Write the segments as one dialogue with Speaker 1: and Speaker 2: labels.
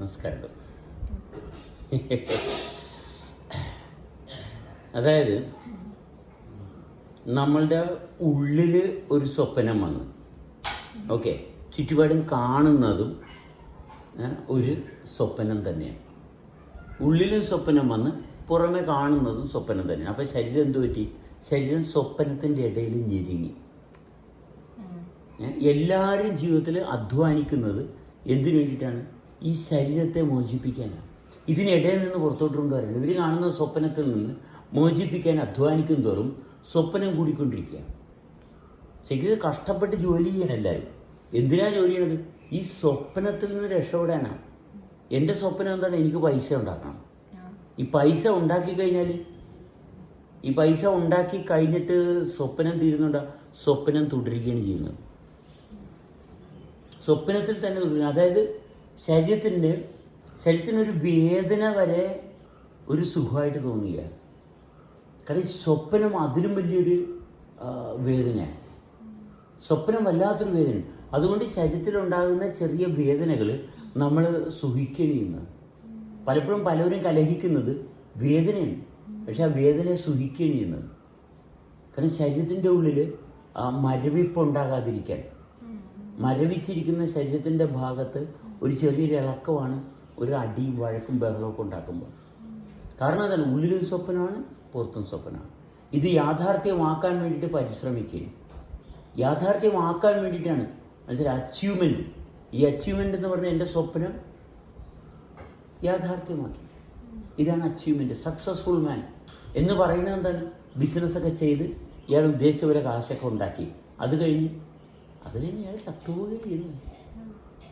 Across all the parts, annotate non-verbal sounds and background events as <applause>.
Speaker 1: നമസ്കാരം. അതായത് നമ്മളുടെ ഉള്ളിൽ ഒരു സ്വപ്നം വന്ന്. ഓക്കെ? ചുറ്റുപാടും കാണുന്നതും ഒരു സ്വപ്നം തന്നെയാണ്. ഉള്ളിലും സ്വപ്നം വന്ന് പുറമെ കാണുന്നതും സ്വപ്നം തന്നെയാണ്. അപ്പം ശരീരം എന്ത് പറ്റി? ശരീരം സ്വപ്നത്തിന്റെ ഇടയിൽ ഞെരുങ്ങി. എല്ലാവരും ജീവിതത്തിൽ അധ്വാനിക്കുന്നത് എന്തിനു വേണ്ടിയിട്ടാണ്? ഈ ശരീരത്തെ മോചിപ്പിക്കാനാണ് ഇതിനിടയിൽ നിന്ന് പുറത്തോട്ട് കൊണ്ടുവരണം ഇവർ കാണുന്ന സ്വപ്നത്തിൽ നിന്ന് മോചിപ്പിക്കാൻ അധ്വാനിക്കും തോറും സ്വപ്നം കൂടിക്കൊണ്ടിരിക്കുകയാണ്. ശരിക്കും കഷ്ടപ്പെട്ട് ജോലി ചെയ്യണം എല്ലാവരും. എന്തിനാ ജോലി ചെയ്യണത്? ഈ സ്വപ്നത്തിൽ നിന്ന് രക്ഷപ്പെടാനാണ് എന്റെ സ്വപ്നം എന്താണ്? എനിക്ക് പൈസ ഉണ്ടാക്കണം. ഈ പൈസ ഉണ്ടാക്കി കഴിഞ്ഞാൽ ഈ പൈസ ഉണ്ടാക്കി കഴിഞ്ഞിട്ട് സ്വപ്നം തീരുന്നുണ്ടോ? സ്വപ്നം തുടരുകയാണ് ചെയ്യുന്നത്. സ്വപ്നത്തിൽ തന്നെ തുടരുക. അതായത് ശരീരത്തിന്റെ ശരീരത്തിനൊരു വേദന വരെ ഒരു സുഖമായിട്ട് തോന്നുക കാരണം സ്വപ്നം അതിലും വലിയൊരു വേദനയാണ്. സ്വപ്നം വല്ലാത്തൊരു വേദന. അതുകൊണ്ട് ശരീരത്തിലുണ്ടാകുന്ന ചെറിയ വേദനകൾ നമ്മൾ സുഖിക്കുകയാണ് ചെയ്യുന്നത്. പലപ്പോഴും പലവരും കലഹിക്കുന്നത് വേദനയാണ്. പക്ഷെ ആ വേദനയെ സുഖിക്കണിയുന്നത് കാരണം ശരീരത്തിന്റെ ഉള്ളിൽ ആ മരവിപ്പ് ഉണ്ടാകാതിരിക്കാൻ. മരവിച്ചിരിക്കുന്ന ശരീരത്തിന്റെ ഭാഗത്ത് ഒരു ചെറിയൊരു ഇളക്കമാണ് ഒരു അടിയും വഴക്കും ബഹളമൊക്കെ ഉണ്ടാക്കുമ്പോൾ. കാരണം അതാണ് ഉള്ളിലും സ്വപ്നമാണ് പുറത്തും സ്വപ്നമാണ്. ഇത് യാഥാർത്ഥ്യമാക്കാൻ വേണ്ടിയിട്ട് പരിശ്രമിക്കുകയും. യാഥാർത്ഥ്യമാക്കാൻ വേണ്ടിയിട്ടാണ് മനസ്സിലായി? അച്ചീവ്മെന്റ് ഈ അച്ചീവ്മെന്റ് എന്ന് പറഞ്ഞാൽ എന്റെ സ്വപ്നം യാഥാർത്ഥ്യമാക്കി. ഇതാണ് അച്ചീവ്മെന്റ് സക്സസ്ഫുൾ മാൻ എന്ന് പറയുന്നത് എന്താണ്? ബിസിനസ്സൊക്കെ ചെയ്ത് ഇയാൾ ഉദ്ദേശിച്ച പോലെ കാശൊക്കെ ഉണ്ടാക്കി. അത് കഴിഞ്ഞ് അത് കഴിഞ്ഞ് ഇയാൾ ചത്തുപോവുകയും ചെയ്യുന്നു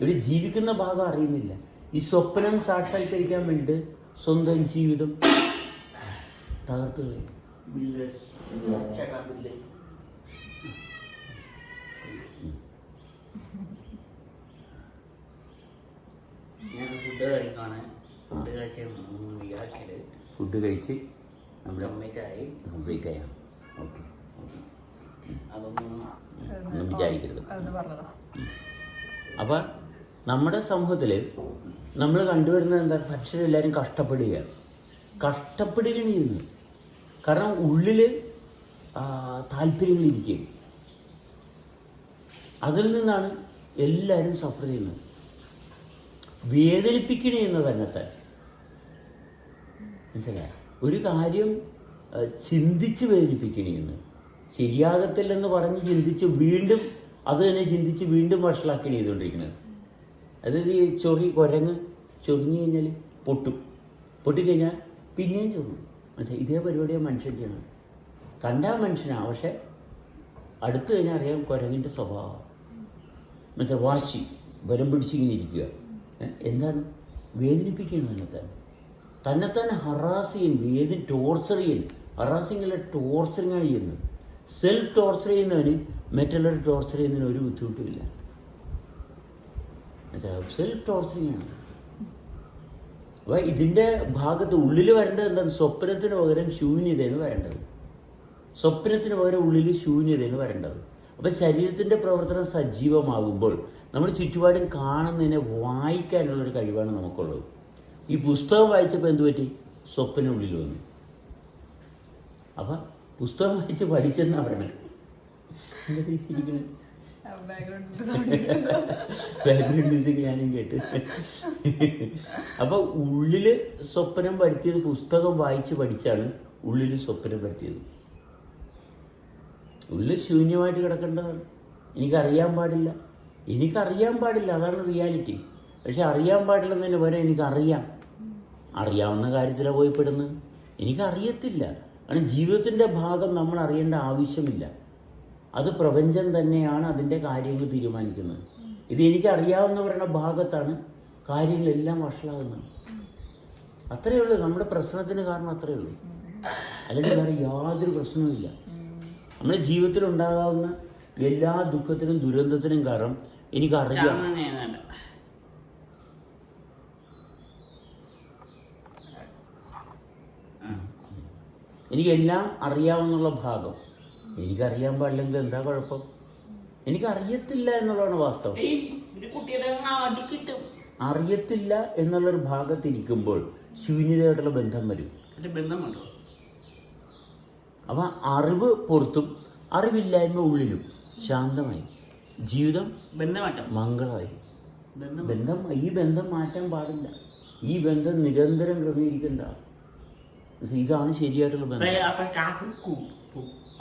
Speaker 1: ഇവിടെ ജീവിക്കുന്ന ഭാഗം അറിയുന്നില്ല. ഈ സ്വപ്നം സാക്ഷാത്കരിക്കാൻ വേണ്ടി സ്വന്തം ജീവിതം തകർത്ത്
Speaker 2: ഫുഡ് കഴിച്ച്
Speaker 1: നമ്മുടെ കംപ്ലീറ്റ് ഓക്കെ
Speaker 2: അതൊന്നും
Speaker 1: വിചാരിക്കരുത്. അപ്പം നമ്മുടെ സമൂഹത്തിൽ നമ്മൾ കണ്ടുവരുന്നത് എന്താ? പക്ഷേ എല്ലാവരും കഷ്ടപ്പെടുക. കഷ്ടപ്പെടുകയാണ് ചെയ്യുന്നത്. കാരണം ഉള്ളിൽ താല്പര്യങ്ങളിരിക്കുകയും അതിൽ നിന്നാണ് എല്ലാവരും സഫർ ചെയ്യുന്നത്. വേദനിപ്പിക്കണേ എന്ന് തന്നെത്താൻ മനസ്സിലായ? ഒരു കാര്യം ചിന്തിച്ച് വേദനിപ്പിക്കണേന്ന് ശരിയാകത്തില്ലെന്ന് പറഞ്ഞ് ചിന്തിച്ച് വീണ്ടും അത് തന്നെ ചിന്തിച്ച് വീണ്ടും വഷളാക്കണ ചെയ്തുകൊണ്ടിരിക്കുന്നത്. ഈ ചൊറി കുരങ്ങ് ചൊറിഞ്ഞു കഴിഞ്ഞാൽ പൊട്ടും. പൊട്ടിക്കഴിഞ്ഞാൽ പിന്നെയും ചൊറും മനസ്സിലായി? ഇതേ പരിപാടിയാണ് മനുഷ്യൻ ചെയ്യണം. കണ്ടാൽ മനുഷ്യനാണ് പക്ഷെ അടുത്ത് കഴിഞ്ഞാൽ അറിയാം കുരങ്ങിന്റെ സ്വഭാവം. മനസ്സിലായി? വാശി ബലം പിടിച്ചിങ്ങനെ ഇരിക്കുക. എന്താണ്? വേദനിപ്പിക്കുകയാണ് തന്നെത്താൻ തന്നെത്താൻ ഹറാസ് ചെയ്യും വേദന ടോർച്ചർ ചെയ്യും. ഹറാസിങ് ടോർച്ചറിങ്ങാണ് ചെയ്യുന്നത്. സെൽഫ് ടോർച്ചർ ചെയ്യുന്നവന് മറ്റുള്ളവർ ടോർച്ചർ ചെയ്യുന്നതിന് ഒരു ബുദ്ധിമുട്ടുമില്ല സെൽഫ് ടോർച്ചറിങ് ആണ്. അപ്പോൾ ഇതിന്റെ ഭാഗത്ത് ഉള്ളിൽ വരേണ്ടത് എന്താണ്? സ്വപ്നത്തിന് പകരം ശൂന്യതയാണ് വരേണ്ടത്. സ്വപ്നത്തിന് പകരം ഉള്ളിൽ ശൂന്യതയാണ് വരേണ്ടത്. അപ്പോൾ ശരീരത്തിന്റെ പ്രവർത്തനം സജീവമാകുമ്പോൾ നമ്മൾ ചുറ്റുപാടും കാണുന്നതിനെ വായിക്കാനുള്ളൊരു കഴിവാണ് നമുക്കുള്ളത്. ഈ പുസ്തകം വായിച്ചപ്പോൾ എന്തുപറ്റി സ്വപ്നം ഉള്ളിൽ വന്നു. അപ്പം പുസ്തകം വായിച്ച് പഠിച്ചെന്നാണ് പറയണത്?
Speaker 3: ബാക്ക്ഗ്രൗണ്ട്
Speaker 1: മ്യൂസിക് <laughs> ഞാനും കേട്ട്. അപ്പൊ ഉള്ളിൽ സ്വപ്നം വരുത്തിയത് പുസ്തകം വായിച്ച് പഠിച്ചാണ് ഉള്ളിൽ സ്വപ്നം വരുത്തിയത്. ഉള്ളിൽ ശൂന്യമായിട്ട് കിടക്കേണ്ടതാണ്. എനിക്കറിയാൻ പാടില്ല. എനിക്കറിയാൻ പാടില്ല. അതാണ് റിയാലിറ്റി. പക്ഷെ അറിയാൻ പാടില്ലെന്നതിന് പകരം എനിക്കറിയാം. അറിയാവുന്ന കാര്യത്തിലാണ് പോയി പെടുന്നത്. എനിക്കറിയത്തില്ല. കാരണം ജീവിതത്തിന്റെ ഭാഗം നമ്മൾ അറിയേണ്ട ആവശ്യമില്ല. അത് പ്രപഞ്ചം തന്നെയാണ് അതിന്റെ കാര്യങ്ങൾ തീരുമാനിക്കുന്നത്. ഇത് എനിക്കറിയാവുന്ന പറയുന്ന ഭാഗത്താണ് കാര്യങ്ങളെല്ലാം വഷളാകുന്നത്. അത്രയേ ഉള്ളൂ. നമ്മുടെ പ്രശ്നത്തിന് കാരണം അത്രയേ ഉള്ളൂ. അല്ലെങ്കിൽ വേറെ യാതൊരു പ്രശ്നവുമില്ല നമ്മുടെ ജീവിതത്തിൽ ഉണ്ടാകാവുന്ന എല്ലാ ദുഃഖത്തിനും ദുരന്തത്തിനും കാരണം എനിക്കറിയാം.
Speaker 2: അറിയാം
Speaker 1: എനിക്കെല്ലാം അറിയാവുന്നുള്ള ഭാഗം. എനിക്കറിയാൻ പാടില്ലെങ്കിൽ എന്താ കുഴപ്പം? എനിക്കറിയത്തില്ല എന്നുള്ളതാണ് വാസ്തവം. അറിയത്തില്ല എന്നുള്ളൊരു ഭാഗത്തിരിക്കുമ്പോൾ ശൂന്യതയായിട്ടുള്ള ബന്ധം വരും.
Speaker 2: അപ്പൊ ബന്ധമുണ്ടോ
Speaker 1: അപ്പം അറിവ് പുറത്തും അറിവില്ലായ്മ ഉള്ളിലും ശാന്തമായി. ജീവിതം
Speaker 2: ബന്ധമാറ്റം.
Speaker 1: മംഗളമായി.
Speaker 2: ബന്ധം.
Speaker 1: ഈ ബന്ധം മാറ്റാൻ പാടില്ല. ഈ ബന്ധം നിരന്തരം ക്രമീകരിക്കണ്ട. ഇതാണ് ശരിയായിട്ടുള്ള ബന്ധം.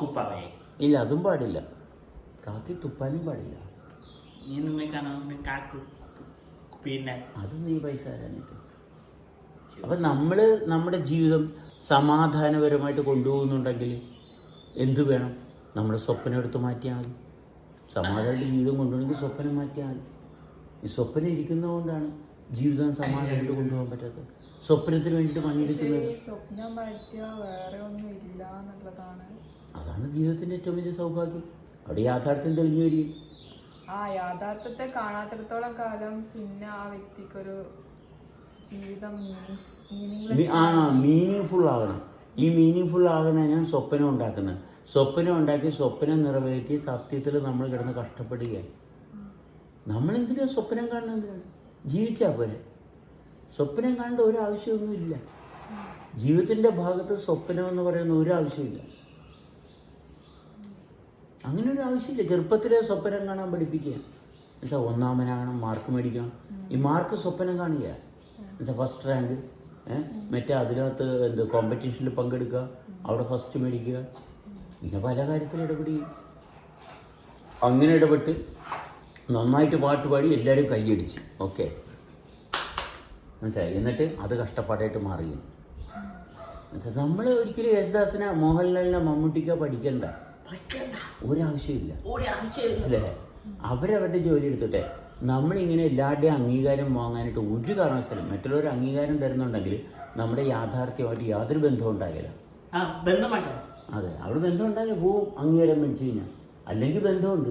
Speaker 2: കുപ്പാവേ.
Speaker 1: ഇല്ല അതും പാടില്ല. കാക്കി തുപ്പാനും പാടില്ല.
Speaker 2: നീ നിന്നെ കാണാൻ കാക്ക് പിന്നെ
Speaker 1: അത് നീ പൈസ തരാനിട്ട് അപ്പം നമ്മൾ നമ്മുടെ ജീവിതം സമാധാനപരമായിട്ട് കൊണ്ടുപോകുന്നുണ്ടെങ്കിൽ എന്ത് വേണം? നമ്മുടെ സ്വപ്നം എടുത്ത് മാറ്റിയാൽ മതി. സമാധാനമായിട്ട് ജീവിതം കൊണ്ടുപോകണമെങ്കിൽ സ്വപ്നം മാറ്റിയാൽ മതി. ഈ സ്വപ്നം ഇരിക്കുന്നതുകൊണ്ടാണ് ജീവിതം സമാധാനമായിട്ട് കൊണ്ടുപോകാൻ പറ്റാത്തത്. സ്വപ്നത്തിന് വേണ്ടിയിട്ട്
Speaker 3: മണ്ണിരിക്കുന്നത്
Speaker 1: പണിയെടുക്കുന്നത്
Speaker 3: സ്വപ്നം മാറ്റിയാൽ വേറെ ഒന്നും ഇല്ല എന്നുള്ളതാണ്
Speaker 1: അതാണ് ജീവിതത്തിന്റെ ഏറ്റവും വലിയ സൗഭാഗ്യം. അവിടെ യാഥാർത്ഥ്യം തെളിഞ്ഞു വരികയും
Speaker 3: ആ യാഥാർത്ഥ്യത്തെ കാണാത്തിടത്തോളം കാലം പിന്നെ ആ വ്യക്തിക്കൊരു ജീവിതം
Speaker 1: ആ മീനിങ് ഫുൾ ആകണം ഈ മീനിങ് ഫുൾ ആകണതിനാണ് സ്വപ്നം ഉണ്ടാക്കുന്നത്. സ്വപ്നം ഉണ്ടാക്കി സ്വപ്നം നിറവേറ്റി സത്യത്തിൽ നമ്മൾ കിടന്ന് കഷ്ടപ്പെടുകയാണ്. നമ്മൾ എന്തിനാ സ്വപ്നം കാണുന്നത് എന്തിനാണ് ജീവിച്ചാൽ പോരെ. സ്വപ്നം കാണേണ്ട ഒരു ആവശ്യമൊന്നുമില്ല. ജീവിതത്തിന്റെ ഭാഗത്ത് സ്വപ്നം എന്ന് പറയുന്ന ഒരു ആവശ്യമില്ല. അങ്ങനെ ഒരു ആവശ്യമില്ല ചെറുപ്പത്തിലെ സ്വപ്നം കാണാൻ പഠിപ്പിക്കുക. എന്നുവെച്ചാൽ ഒന്നാമനാകണം മാർക്ക് മേടിക്കണം. ഈ മാർക്ക് സ്വപ്നം കാണുക. എന്നുവെച്ചാൽ ഫസ്റ്റ് റാങ്ക് മറ്റേ അതിനകത്ത് എന്ത് കോമ്പറ്റീഷനിൽ പങ്കെടുക്കുക. അവിടെ ഫസ്റ്റ് മേടിക്കുക. ഇങ്ങനെ പല കാര്യത്തിൽ ഇടപെടി അങ്ങനെ ഇടപെട്ട് നന്നായിട്ട് പാട്ട് പാടി എല്ലാവരും കൈയടിച്ച്. ഓക്കെ. മനസ്സിലായി? എന്നിട്ട് അത് കഷ്ടപ്പാടായിട്ട് മാറിയും. നമ്മൾ ഒരിക്കലും യേശുദാസിനെ മോഹൻലാലിനെ മമ്മൂട്ടിക്ക പഠിക്കണ്ട.
Speaker 2: പഠിക്കണ്ട.
Speaker 1: ഒരാവശ്യമില്ല. അല്ലേ? അവരവരുടെ ജോലി എടുത്തോട്ടെ. നമ്മളിങ്ങനെ എല്ലാവരുടെയും അംഗീകാരം വാങ്ങാനായിട്ട് ഒരു കാരണവശാലും മറ്റുള്ളവർ അംഗീകാരം തരുന്നുണ്ടെങ്കിൽ നമ്മുടെ യാഥാർത്ഥ്യമായിട്ട് യാതൊരു ബന്ധവും ഉണ്ടാകില്ല. അതെ അവിടെ ബന്ധം ഉണ്ടാകില്ല പോവും അംഗീകാരം മേടിച്ചു കഴിഞ്ഞാൽ. അല്ലെങ്കിൽ ബന്ധമുണ്ട്.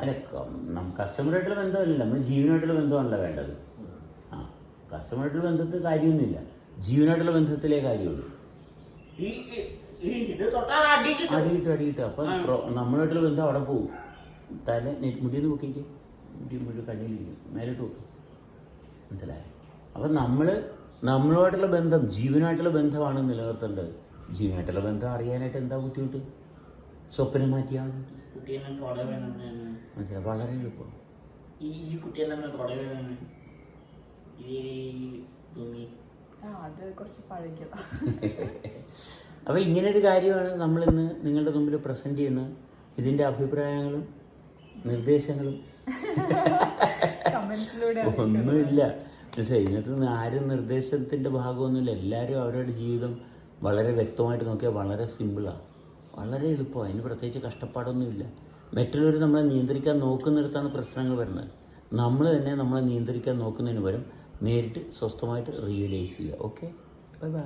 Speaker 1: അല്ല കസ്റ്റമറായിട്ടുള്ള ബന്ധമല്ല. നമ്മൾ ജീവനായിട്ടുള്ള ബന്ധമാണല്ലോ വേണ്ടത്. ആ കസ്റ്റമറായിട്ടുള്ള ബന്ധത്തിൽ കാര്യമൊന്നുമില്ല. ജീവനായിട്ടുള്ള ബന്ധത്തിലേ കാര്യമുള്ളൂ.
Speaker 2: ഈ
Speaker 1: അടി കിട്ടും അടി കിട്ടും അപ്പം നമ്മളായിട്ടുള്ള ബന്ധം അവിടെ പോകും തല മുടിയൊന്ന് പൊക്കിക്ക് മുടി മുടി കണ്ണിലിരിക്കും മേലോട്ട് വെക്കും മനസ്സിലായോ അപ്പം നമ്മൾ നമ്മളുമായിട്ടുള്ള ബന്ധം ജീവനായിട്ടുള്ള ബന്ധമാണ് നിലനിർത്തേണ്ടത് ജീവനായിട്ടുള്ള ബന്ധം അറിയാനായിട്ട് എന്താ ബുദ്ധിമുട്ട് സ്വപ്നം മാറ്റിയാൽ മതി മനസ്സിലായി വളരെ എളുപ്പം
Speaker 2: ഈ കുട്ടിയെ തന്നെ തൊട ഈ
Speaker 3: അത് കുറച്ച് പഴകിയതാ
Speaker 1: അപ്പോൾ ഇങ്ങനൊരു കാര്യമാണ് നമ്മളിന്ന് നിങ്ങളുടെ മുമ്പിൽ പ്രസന്റ് ചെയ്യുന്നത്. ഇതിന്റെ അഭിപ്രായങ്ങളും നിർദ്ദേശങ്ങളും. ഒന്നുമില്ല. പക്ഷേ ഇതിനകത്ത് നിന്ന് ആരും നിർദ്ദേശത്തിന്റെ ഭാഗമൊന്നുമില്ല. എല്ലാവരും അവരുടെ ജീവിതം വളരെ വ്യക്തമായിട്ട് നോക്കിയാൽ വളരെ സിമ്പിളാണ് വളരെ എളുപ്പമാണ് അതിന് പ്രത്യേകിച്ച് കഷ്ടപ്പാടൊന്നുമില്ല. മറ്റുള്ളവർ നമ്മളെ നിയന്ത്രിക്കാൻ നോക്കുന്നിടത്താണ് പ്രശ്നങ്ങൾ വരുന്നത്. നമ്മൾ തന്നെ നമ്മളെ നിയന്ത്രിക്കാൻ നോക്കുന്നതിന് പകരം നേരിട്ട് സ്വസ്ഥമായിട്ട് റിയലൈസ് ചെയ്യുക. Okay bye bye